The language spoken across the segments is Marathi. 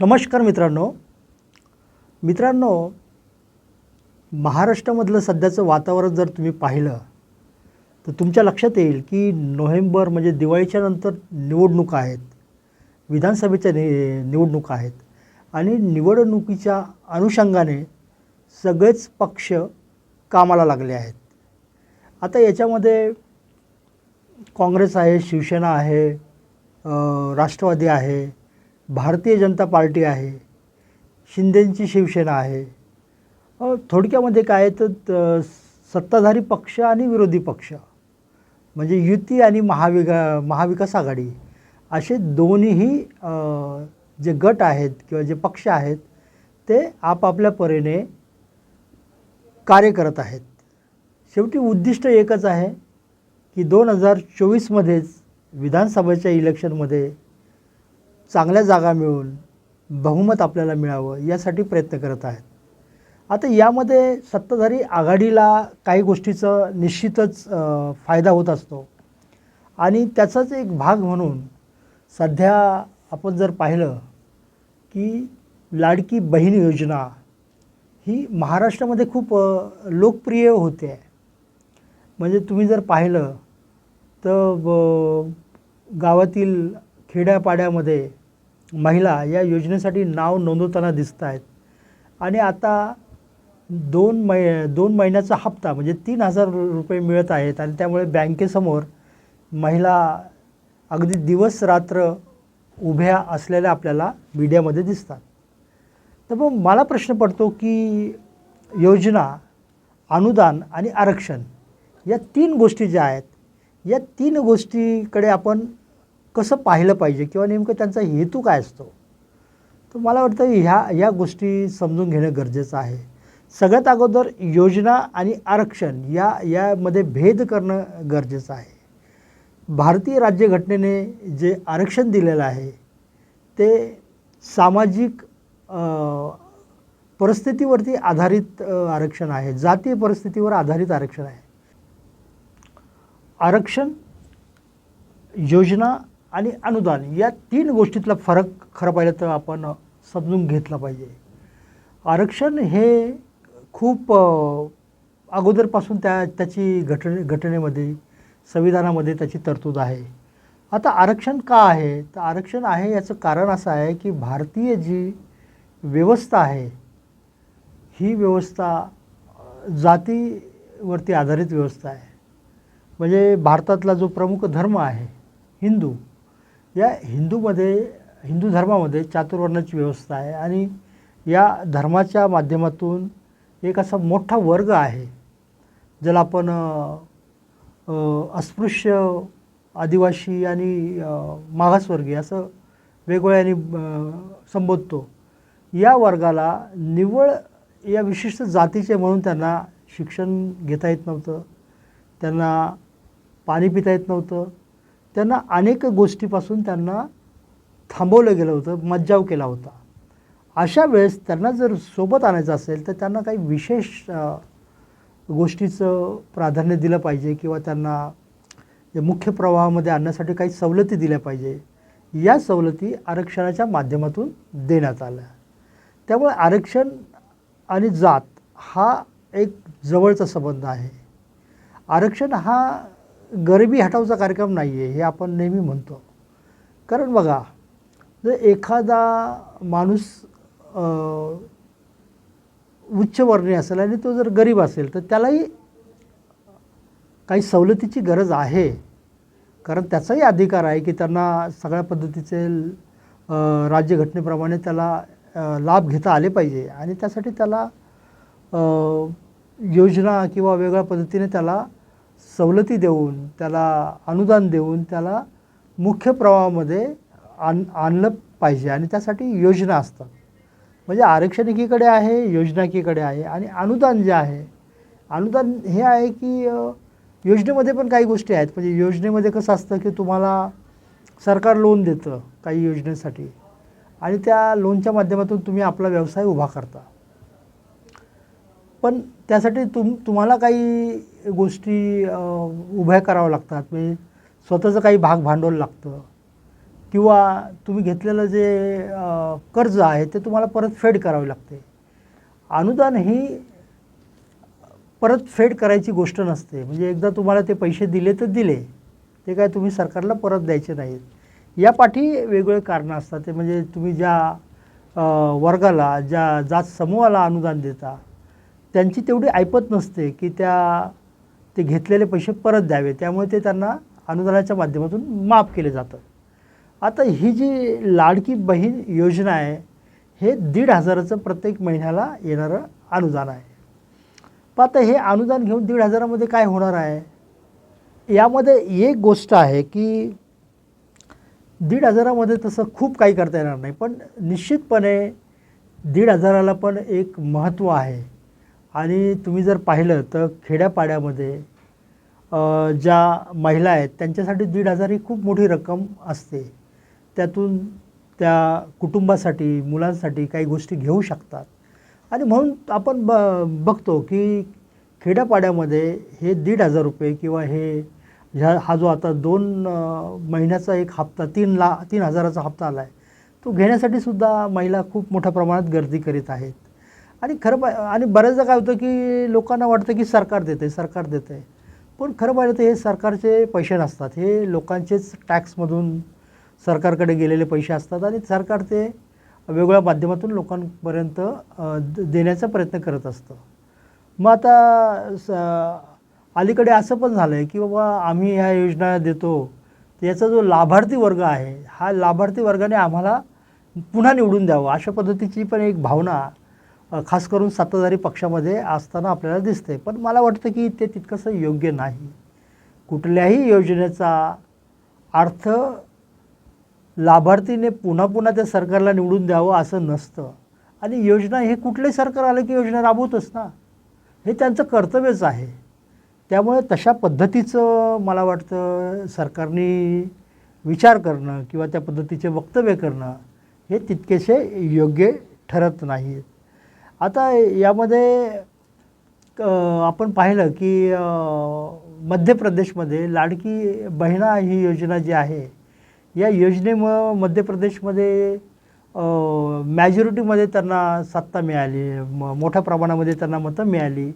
नमस्कार मित्रांनो. मित्रांनो महाराष्ट्रामधलं सध्याचं वातावरण जर तुम्ही पाहिलं तर तुमच्या लक्षात येईल की नोव्हेंबर म्हणजे दिवाळीच्या नंतर निवडणुका आहेत. विधानसभेच्या नि निवडणुका आहेत. आणि निवडणुकीच्या अनुषंगाने सगळेच पक्ष कामाला लागले आहेत. आता याच्यामध्ये काँग्रेस आहे शिवसेना आहे राष्ट्रवादी आहे भारतीय जनता पार्टी आहे शिंदेंची शिवसेना आहे. थोडक्यामध्ये काय आहे तर त- सत्ताधारी पक्ष आणि विरोधी पक्ष म्हणजे युती आणि महाविका महाविकास आघाडी असे दोन्हीही जे गट आहेत किंवा जे पक्ष आहेत ते आपापल्या परीने कार्य करत आहेत. शेवटी उद्दिष्ट एकच आहे की दोन हजार चोवीसमध्येच विधानसभेच्या इलेक्शनमध्ये चांगल्या जागा मिळून बहुमत आपल्याला मिळावं यासाठी प्रयत्न करत आहेत. आता यामध्ये सत्ताधारी आघाडीला काही गोष्टीचं निश्चितच फायदा होत असतो. आणि त्याचाच एक भाग म्हणून सध्या आपण जर पाहिलं की लाडकी बहीण योजना ही महाराष्ट्रामध्ये खूप लोकप्रिय होते. आहे म्हणजे तुम्ही जर पाहिलं तर गावातील खेड्यापाड्यामध्ये महिला या योजनेसाठी नाव नोंदवताना दिसत आहेत आणि आता दोन मै दोन महिन्याचा हप्ता म्हणजे तीन हजार रुपये मिळत आहेत आणि त्यामुळे बँकेसमोर महिला अगदी दिवस रात्र उभ्या असलेल्या आपल्याला मीडियामध्ये दिसतात. तर मग मला प्रश्न पडतो की योजना अनुदान आणि आरक्षण या तीन गोष्टी ज्या आहेत या तीन गोष्टीकडे आपण कसं पाहिलं पाहिजे किंवा नेमकं त्यांचा हेतू काय असतो? तर मला वाटतं ह्या या गोष्टी समजून घेणं गरजेचं आहे. सगळ्यात अगोदर योजना आणि आरक्षण या यामध्ये भेद करणं गरजेचं आहे. भारतीय राज्यघटनेने जे आरक्षण दिलेलं आहे ते सामाजिक परिस्थितीवरती आधारित आरक्षण आहे. जातीय परिस्थितीवर आधारित आरक्षण आहे. आरक्षण योजना आणि अनुदान या तीन गोष्टीतला फरक खरं पाहिलं तर आपण समजून घेतला पाहिजे. आरक्षण हे खूप अगोदरपासून त्या त्याची घटने घटनेमध्ये संविधानामध्ये त्याची तरतूद आहे. आता आरक्षण का आहे? तर आरक्षण आहे याचं कारण असं आहे की भारतीय जी व्यवस्था आहे ही व्यवस्था जातीवरती आधारित व्यवस्था आहे. म्हणजे भारतातला जो प्रमुख धर्म आहे हिंदू या हिंदूमध्ये हिंदू धर्मामध्ये चातुर्वर्णाची व्यवस्था आहे आणि या धर्माच्या माध्यमातून एक असा मोठा वर्ग आहे ज्याला आपण अस्पृश्य आदिवासी आणि मागासवर्गीय असं वेगवेगळ्याने संबोधतो. या वर्गाला निव्वळ या विशिष्ट जातीचे म्हणून त्यांना शिक्षण घेता येत नव्हतं. त्यांना पाणी पिता येत नव्हतं. त्यांना अनेक गोष्टीपासून त्यांना थांबवलं गेलं होतं मज्जाव केला होता. अशा वेळेस त्यांना जर सोबत आणायचं असेल तर त्यांना काही विशेष गोष्टीचं प्राधान्य दिलं पाहिजे किंवा त्यांना मुख्य प्रवाहामध्ये आणण्यासाठी काही सवलती दिल्या पाहिजे या सवलती आरक्षणाच्या माध्यमातून देण्यात आल्या. त्यामुळे आरक्षण आणि जात हा एक जवळचा संबंध आहे. आरक्षण हा गरिबी हटावचा कार्यक्रम नाही आहे हे आपण नेहमी म्हणतो. कारण बघा जर एखादा माणूस उच्चवर्णीय असेल आणि तो जर गरीब असेल तर त्यालाही काही सवलतीची गरज आहे. कारण त्याचाही अधिकार आहे की त्यांना सगळ्या पद्धतीचे राज्यघटनेप्रमाणे त्याला लाभ घेता आले पाहिजे आणि त्यासाठी त्याला योजना किंवा वेगळ्या पद्धतीने त्याला सवलती देऊन त्याला अनुदान देऊन त्याला मुख्य प्रवाहामध्ये आण आणलं पाहिजे. आणि त्यासाठी योजना असतात. म्हणजे आरक्षण एकीकडे आहे योजना एकीकडे आहे आणि अनुदान जे आहे अनुदान हे आहे की योजनेमध्ये पण काही गोष्टी आहेत. म्हणजे योजनेमध्ये कसं असतं की तुम्हाला सरकार लोन देतं काही योजनेसाठी. आणि त्या लोनच्या माध्यमातून तुम्ही आपला व्यवसाय उभा करता. पण त्यासाठी तुम तुम्हाला काही गोष्टी उभ्या कराव्या लागतात. म्हणजे स्वतःचं काही भाग भांडवल लागतं. किंवा तुम्ही घेतलेलं जे कर्ज आहे ते तुम्हाला परत फेड करावे लागते. अनुदान ही परत फेड करायची गोष्ट नसते. म्हणजे एकदा तुम्हाला ते पैसे दिले तर दिले. ते काय तुम्ही सरकारला परत द्यायचे नाहीत. यापाठी वेगवेगळे कारणं असतात. ते म्हणजे तुम्ही ज्या वर्गाला ज्या जात समूहाला अनुदान देता त्यांची तेवढी ऐपत नसते की त्या ते घेतलेले पैसे परत द्यावे. त्यामुळे ते त्यांना अनुदानाच्या माध्यमातून माफ केले जातं आता ही जी लाडकी बहीण योजना आहे हे दीड हजाराचं प्रत्येक महिन्याला येणारं अनुदान आहे. पण आता हे अनुदान घेऊन दीड हजारामध्ये काय होणार आहे? यामध्ये एक गोष्ट आहे की दीड हजारामध्ये तसं खूप काही करता येणार नाही पण निश्चितपणे दीड हजाराला पण एक महत्त्व आहे. आणि तुम्ही जर पाहिलं तर खेड्यापाड्यामध्ये ज्या महिला आहेत त्यांच्यासाठी दीड हजार ही खूप मोठी रक्कम असते. त्यातून त्या कुटुंबासाठी मुलांसाठी काही गोष्टी घेऊ शकतात. आणि म्हणून आपण ब बघतो की खेड्यापाड्यामध्ये हे दीड हजार रुपये किंवा हे ह्या हा जो आता दोन महिन्याचा एक हप्ता तीन ला तीन हजाराचा हप्ता आला आहे तो घेण्यासाठी सुद्धा महिला खूप मोठ्या प्रमाणात गर्दी करीत आहेत. आणि खरं पा आणि बऱ्याचदा काय होतं की लोकांना वाटतं की सरकार देते सरकार देते पण खरं पाहिलं तर हे सरकारचे पैसे नसतात. हे लोकांचेच टॅक्समधून सरकारकडे गेलेले पैसे असतात आणि सरकार ते वेगवेगळ्या माध्यमातून लोकांपर्यंत द- देण्याचा प्रयत्न करत असतं. मग आता स अलीकडे असं पण झालं आहे की बाबा आम्ही ह्या योजना देतो याचा जो लाभार्थी वर्ग आहे हा लाभार्थी वर्गाने आम्हाला पुन्हा निवडून द्यावं अशा पद्धतीची पण एक भावना खास करून सत्ताधारी पक्षामध्ये असताना आपल्याला दिसते. पण मला वाटतं की ते तितकंसं योग्य नाही. कुठल्याही योजनेचा अर्थ लाभार्थीने पुन्हा पुन्हा त्या सरकारला निवडून द्यावं असं नसतं. आणि योजना हे कुठलंही सरकार आलं की योजना राबवतच ना? हे त्यांचं कर्तव्यच आहे. त्यामुळे तशा पद्धतीचं मला वाटतं सरकारने विचार करणं किंवा त्या पद्धतीचे वक्तव्य करणं हे तितकेसे योग्य ठरत नाहीत. आता यामध्ये आपण पाहिलं की मध्य प्रदेशमध्ये लाडकी बहिणा ही योजना जी आहे या योजनेमुळं मध्य प्रदेशमध्ये मॅजॉरिटीमध्ये त्यांना सत्ता मिळाली म मोठ्या प्रमाणामध्ये त्यांना मतं मिळाली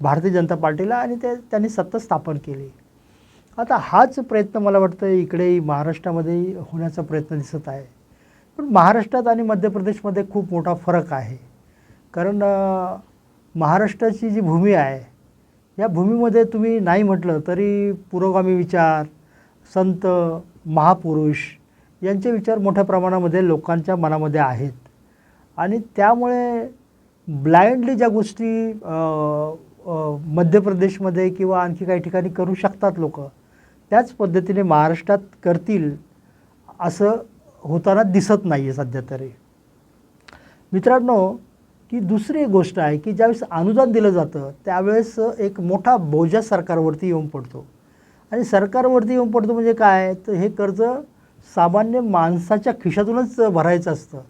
भारतीय जनता पार्टीला आणि ते त्यांनी सत्ता स्थापन केली. आता हाच प्रयत्न मला वाटतं इकडे महाराष्ट्रामध्ये होण्याचा प्रयत्न दिसत आहे. पण महाराष्ट्रात आणि मध्य प्रदेशमध्ये खूप मोठा फरक आहे. कारण महाराष्ट्राची जी भूमी आहे या भूमीमध्ये तुम्ही नाही म्हटलं तरी पुरोगामी विचार संत महापुरुष यांचे विचार मोठ्या प्रमाणामध्ये लोकांच्या मनामध्ये आहेत. आणि त्यामुळे ब्लाइंडली ज्या गोष्टी मध्य प्रदेशमध्ये किंवा आणखी काही ठिकाणी करू शकतात लोक त्याच पद्धतीने महाराष्ट्रात करतील असं होताना दिसत नाही आहे सध्या तरी. मित्रांनो की दुसरी एक गोष्ट आहे की ज्यावेळेस अनुदान दिलं जातं त्यावेळेस एक मोठा बोजा सरकारवरती येऊन पडतो. आणि सरकारवरती येऊन पडतो म्हणजे काय? तर हे कर्ज सामान्य माणसाच्या खिशातूनच भरायचं असतं.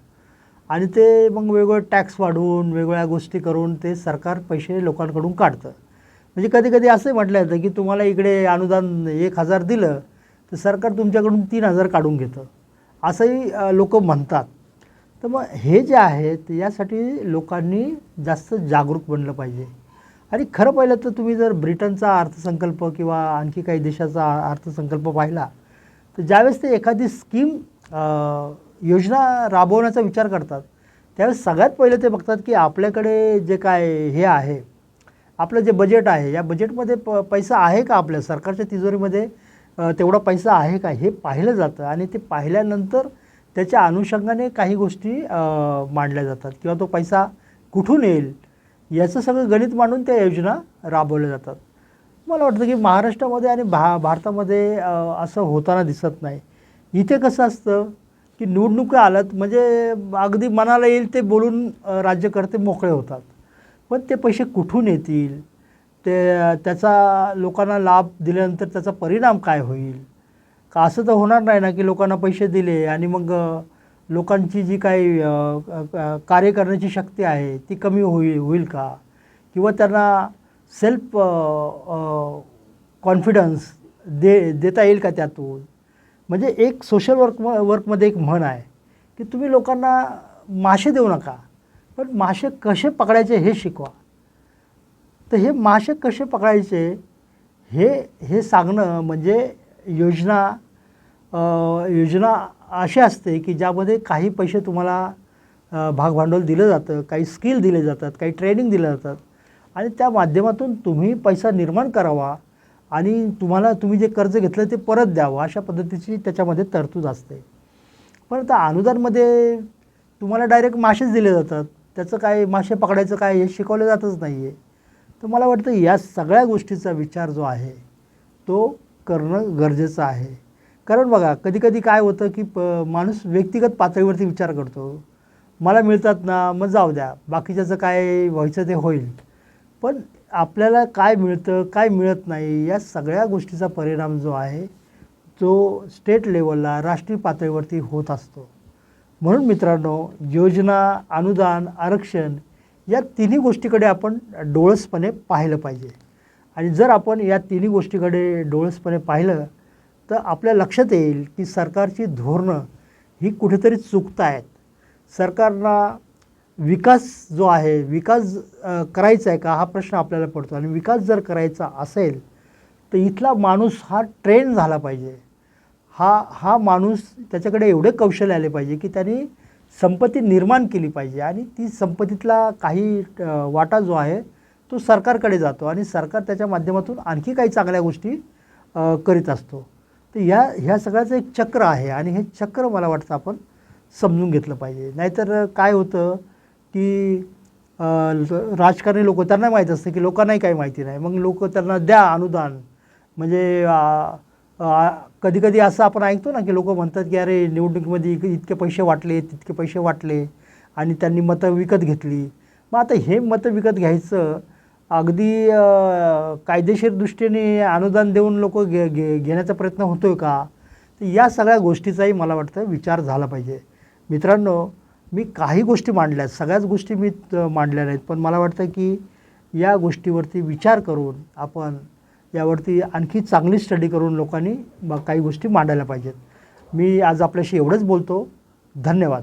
आणि ते मग वेगवेगळे टॅक्स वाढवून वेगवेगळ्या गोष्टी करून ते सरकार पैसे लोकांकडून काढतं. म्हणजे कधी कधी असंही म्हटलं जातं की तुम्हाला इकडे अनुदान एक हजार दिलं तर सरकार तुमच्याकडून तीन हजार काढून घेतं. असंही लोक म्हणतात. तर मग हे जे आहे यासाठी लोकांनी जास्त जागरूक बनलं पाहिजे. आणि खरं पाहिलं तर तुम्ही जर ब्रिटनचा अर्थसंकल्प किंवा आणखी काही देशाचा अर्थसंकल्प पाहिला तर ज्यावेळेस ते एखादी स्कीम योजना राबवण्याचा विचार करतात त्यावेळेस सगळ्यात पहिले ते बघतात की आपल्याकडे जे काय हे आहे आपलं जे बजेट आहे या बजेटमध्ये प पैसा आहे का आपल्या सरकारच्या तिजोरीमध्ये? तेवढा पैसा आहे का? हे पाहिलं जातं आणि ते पाहिल्यानंतर त्याच्या अनुषंगाने काही गोष्टी मांडल्या जातात. किंवा तो पैसा कुठून येईल याचं सगळं गणित मांडून त्या योजना राबवल्या जातात. मला वाटतं की महाराष्ट्रामध्ये आणि भा भारतामध्ये असं होताना दिसत नाही. इथे कसं असतं की निवडणुका आल्यात म्हणजे अगदी मनाला येईल ते बोलून राज्यकर्ते मोकळे होतात. पण ते पैसे कुठून येतील? ते त्याचा लोकांना लाभ दिल्यानंतर त्याचा परिणाम काय होईल? का असं तर होणार नाही ना की लोकांना पैसे दिले आणि मग लोकांची जी काही कार्य करण्याची शक्ती आहे ती कमी होईल होईल का? किंवा त्यांना सेल्फ कॉन्फिडन्स दे देता येईल का त्यातून? म्हणजे एक सोशल वर्क वर्कमध्ये एक म्हण आहे की तुम्ही लोकांना मासे देऊ नका पण मासे कसे पकडायचे हे शिकवा. तर हे मासे कसे पकडायचे हे हे सांगणं म्हणजे योजना योजना अशी असते की ज्यामध्ये काही पैसे तुम्हाला भागभांडवल दिलं जातं काही स्किल दिले जातात काही ट्रेनिंग दिलं जातात आणि त्या माध्यमातून तुम्ही पैसा निर्माण करावा आणि तुम्हाला तुम्ही जे कर्ज घेतलं ते परत द्यावं अशा पद्धतीची त्याच्यामध्ये तरतूद असते. पण आता अनुदानमध्ये तुम्हाला डायरेक्ट मासेच दिले जातात. त्याचं काय मासे पकडायचं काय हे शिकवलं जातच नाही आहे तर मला वाटतं या सगळ्या गोष्टीचा विचार जो आहे तो करणं गरजेचं आहे. कारण बघा कधीकधी काय होतं की प माणूस व्यक्तिगत पातळीवरती विचार करतो. मला मिळतात ना मग जाऊ द्या. बाकीच्याचं काय व्हायचं ते होईल. पण आपल्याला काय मिळतं काय मिळत नाही या सगळ्या गोष्टीचा परिणाम जो आहे तो स्टेट लेवलला राष्ट्रीय पातळीवरती होत असतो. म्हणून मित्रांनो योजना अनुदान आरक्षण या तिन्ही गोष्टीकडे आपण डोळसपणे पाहिलं पाहिजे. आणि जर आपण या तिन्ही गोष्टीकडे डोळसपणे पाहिलं तर आपल्या लक्षात येईल की सरकारची धोरणं ही कुठेतरी चुकत आहेत. सरकारला विकास जो आहे विकास करायचा आहे का हा प्रश्न आपल्याला पडतो. आणि विकास जर करायचा असेल तर इथला माणूस हा ट्रेन झाला पाहिजे. हा हा माणूस त्याच्याकडे एवढे कौशल्य आले पाहिजे की त्यांनी संपत्ती निर्माण केली पाहिजे. आणि ती संपत्तीतला काही वाटा जो आहे तो सरकारकडे जातो आणि सरकार त्याच्या माध्यमातून आणखी काही चांगल्या गोष्टी करीत असतो. तर ह्या ह्या सगळ्याचं एक चक्र आहे आणि हे चक्र मला वाटतं आपण समजून घेतलं पाहिजे. नाहीतर काय होतं की राजकारणी लोक त्यांना माहीत असतं की लोकांनाही काही माहिती नाही. मग लोक त्यांना द्या अनुदान. म्हणजे कधी कधी असं आपण ऐकतो ना की लोक म्हणतात की अरे निवडणुकीमध्ये इतके पैसे वाटले तितके पैसे वाटले आणि त्यांनी मतं विकत घेतली. मग आता हे मतं विकत घ्यायचं अगदी कायदेशीर दृष्टीने अनुदान देऊन लोक घे घे घेण्याचा प्रयत्न होतो आहे का? तर या सगळ्या गोष्टीचाही मला वाटतं विचार झाला पाहिजे. मित्रांनो मी काही गोष्टी मांडल्या आहेत. सगळ्याच गोष्टी मी मांडल्या नाहीत. पण मला वाटतं की या गोष्टीवरती विचार करून आपण यावरती आणखी चांगली स्टडी करून लोकांनी काही गोष्टी मांडायला पाहिजेत. मी आज आपल्याशी एवढंच बोलतो. धन्यवाद.